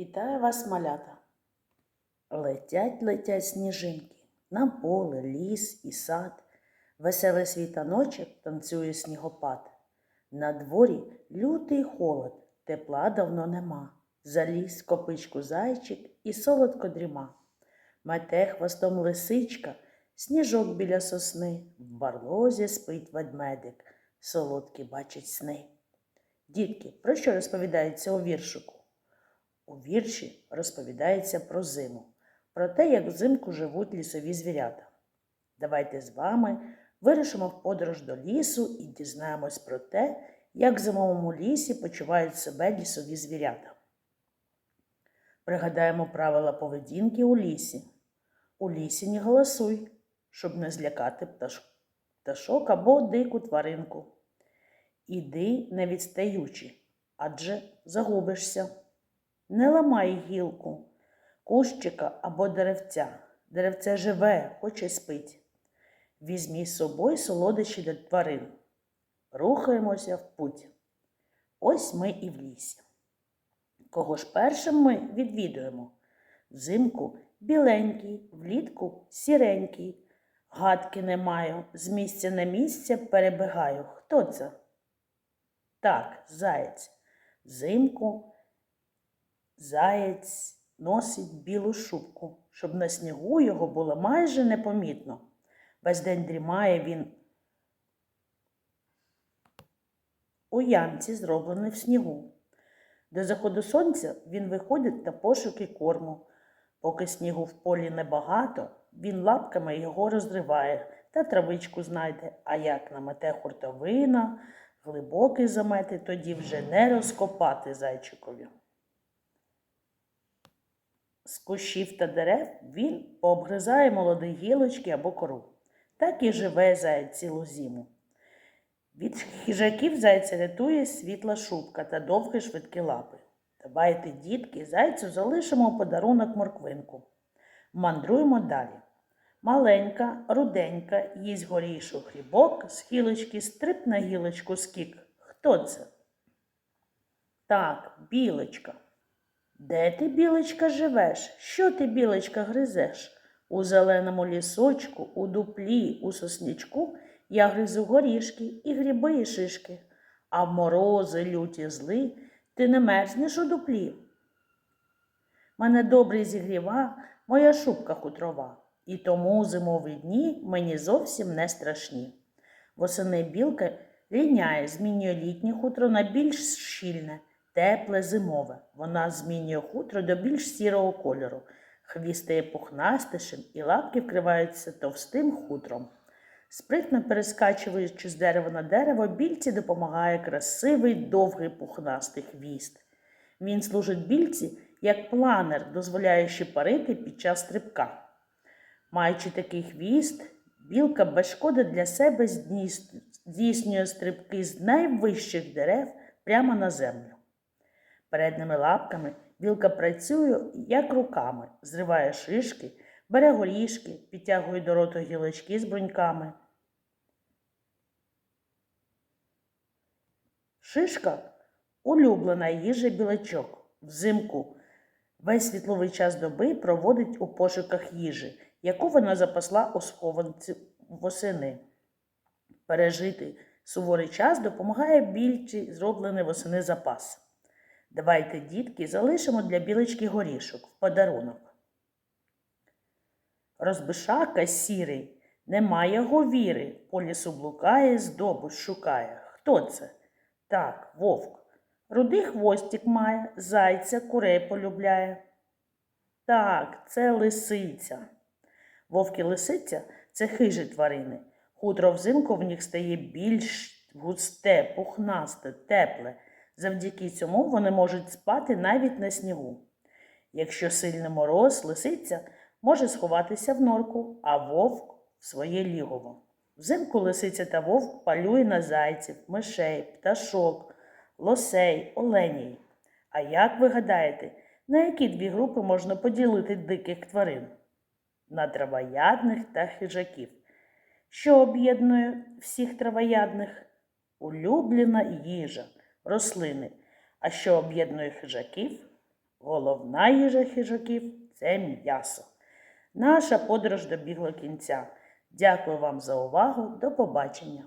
Вітаю вас, малята. Летять, летять сніжинки, на поле, ліс і сад. Веселий світаночок танцює снігопад. На дворі лютий холод, тепла давно нема. Заліз копичку зайчик і солодко дріма. Мете хвостом лисичка, сніжок біля сосни, в барлозі спить ведмедик, солодкі бачить сни. Дітки, про що розповідається у віршику? У вірші розповідається про зиму, про те, як взимку живуть лісові звірята. Давайте з вами вирушимо в подорож до лісу і дізнаємось про те, як в зимовому лісі почувають себе лісові звірята. Пригадаємо правила поведінки у лісі. У лісі не голосуй, щоб не злякати пташок або дику тваринку. Іди не відстаючи, адже загубишся. Не ламай гілку, кущика або деревця. Деревце живе, хоч і спить. Візьмі з собою солодощі для тварин. Рухаємося в путь. Ось ми і в лісі. Кого ж першим ми відвідуємо? Взимку біленький, влітку сіренький. Гадки не маю, з місця на місце перебігаю. Хто це? Так, заєць. Взимку заєць носить білу шубку, щоб на снігу його було майже непомітно. Весь день дрімає він у ямці, зробленій в снігу. До заходу сонця він виходить на пошуки корму. Поки снігу в полі небагато, він лапками його розриває та травичку знайде, а як намете хуртовина, глибокий замети, тоді вже не розкопати зайчикові. З кущів та дерев він пообгризає молоді гілочки або кору. Так і живе заяць цілу зиму. Від хижаків зайця рятує світла шубка та довгі швидкі лапи. Давайте, дітки, зайцю залишимо у подарунок морквинку. Мандруємо далі. Маленька, руденька, їсть горішу хлібок, з гілочки стрип на гілочку скік. Хто це? Так, білочка. Де ти, білочка, живеш? Що ти, білочка, гризеш? У зеленому лісочку, у дуплі, у соснячку я гризу горішки і гриби і шишки, а в морози люті зли ти не мерзнеш у дуплі. Мене добре зігріва моя шубка хутрова, і тому зимові дні мені зовсім не страшні. Восени білка ліняє, змінює літнє хутро на більш щільне, тепле зимове. Вона змінює хутро до більш сірого кольору. Хвіст стає пухнастишим і лапки вкриваються товстим хутром. Спритно перескачуючи з дерева на дерево, більці допомагає красивий довгий пухнастий хвіст. Він служить більці як планер, дозволяючи парити під час стрибка. Маючи такий хвіст, білка без шкоди для себе здійснює стрибки з найвищих дерев прямо на землю. Передніми лапками білка працює як руками, зриває шишки, бере горішки, підтягує до роту гілочки з бруньками. Шишка улюблена їжа білочок. Взимку весь світловий час доби проводить у пошуках їжі, яку вона запасла у схованці восени. Пережити суворий час допомагає більці зроблений восени запас. Давайте, дітки, залишимо для білочки горішок в подарунок. Розбишака сірий, немає говіри, по лісу блукає, здобич шукає. Хто це? Так, вовк. Рудий хвостик має, зайця, курей полюбляє. Так, це лисиця. Вовк і лисиця це хижі тварини. Хутро взимку в них стає більш густе, пухнасте, тепле. Завдяки цьому вони можуть спати навіть на снігу. Якщо сильний мороз, лисиця може сховатися в норку, а вовк в своє лігово. Взимку лисиця та вовк палює на зайців, мишей, пташок, лосей, оленій. А як ви гадаєте, на які дві групи можна поділити диких тварин? На травоядних та хижаків. Що об'єднує всіх травоядних? Улюблена їжа, рослини. А що об'єднує хижаків? Головна їжа хижаків це м'ясо. Наша подорож добігла кінця. Дякую вам за увагу. До побачення!